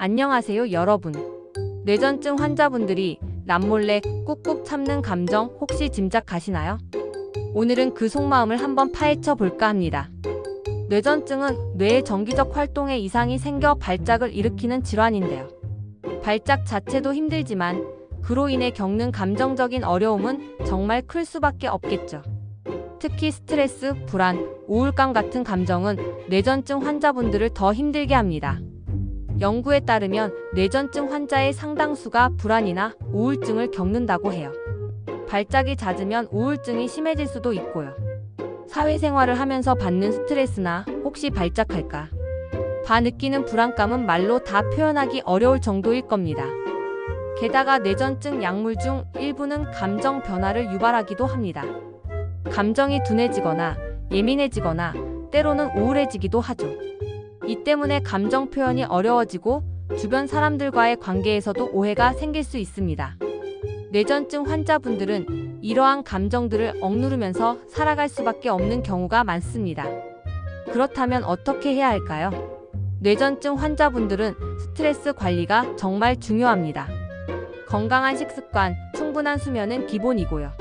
안녕하세요, 여러분. 뇌전증 환자분들이 남몰래 꾹꾹 참는 감정 혹시 짐작하시나요? 오늘은 그 속마음을 한번 파헤쳐 볼까 합니다. 뇌전증은 뇌의 정기적 활동에 이상이 생겨 발작을 일으키는 질환인데요. 발작 자체도 힘들지만 그로 인해 겪는 감정적인 어려움은 정말 클 수밖에 없겠죠. 특히 스트레스, 불안, 우울감 같은 감정은 뇌전증 환자분들을 더 힘들게 합니다. 연구에 따르면 뇌전증 환자의 상당수가 불안이나 우울증을 겪는다고 해요. 발작이 잦으면 우울증이 심해질 수도 있고요. 사회생활을 하면서 받는 스트레스나 혹시 발작할까 봐 느끼는 불안감은 말로 다 표현하기 어려울 정도일 겁니다. 게다가 뇌전증 약물 중 일부는 감정 변화를 유발하기도 합니다. 감정이 둔해지거나 예민해지거나 때로는 우울해지기도 하죠. 이 때문에 감정 표현이 어려워지고 주변 사람들과의 관계에서도 오해가 생길 수 있습니다. 뇌전증 환자분들은 이러한 감정들을 억누르면서 살아갈 수밖에 없는 경우가 많습니다. 그렇다면 어떻게 해야 할까요? 뇌전증 환자분들은 스트레스 관리가 정말 중요합니다. 건강한 식습관, 충분한 수면은 기본이고요.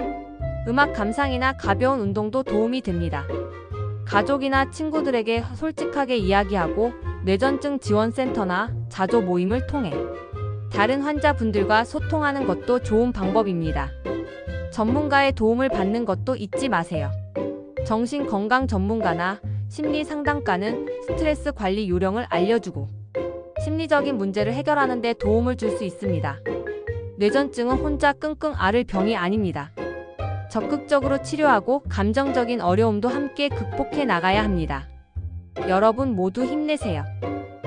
음악 감상이나 가벼운 운동도 도움이 됩니다. 가족이나 친구들에게 솔직하게 이야기하고 뇌전증 지원센터나 자조 모임을 통해 다른 환자분들과 소통하는 것도 좋은 방법입니다. 전문가의 도움을 받는 것도 잊지 마세요. 정신건강 전문가나 심리 상담가는 스트레스 관리 요령을 알려주고 심리적인 문제를 해결하는 데 도움을 줄 수 있습니다. 뇌전증은 혼자 끙끙 앓을 병이 아닙니다. 적극적으로 치료하고 감정적인 어려움도 함께 극복해 나가야 합니다. 여러분 모두 힘내세요.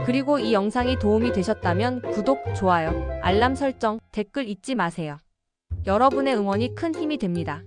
그리고 이 영상이 도움이 되셨다면 구독, 좋아요, 알람 설정, 댓글 잊지 마세요. 여러분의 응원이 큰 힘이 됩니다.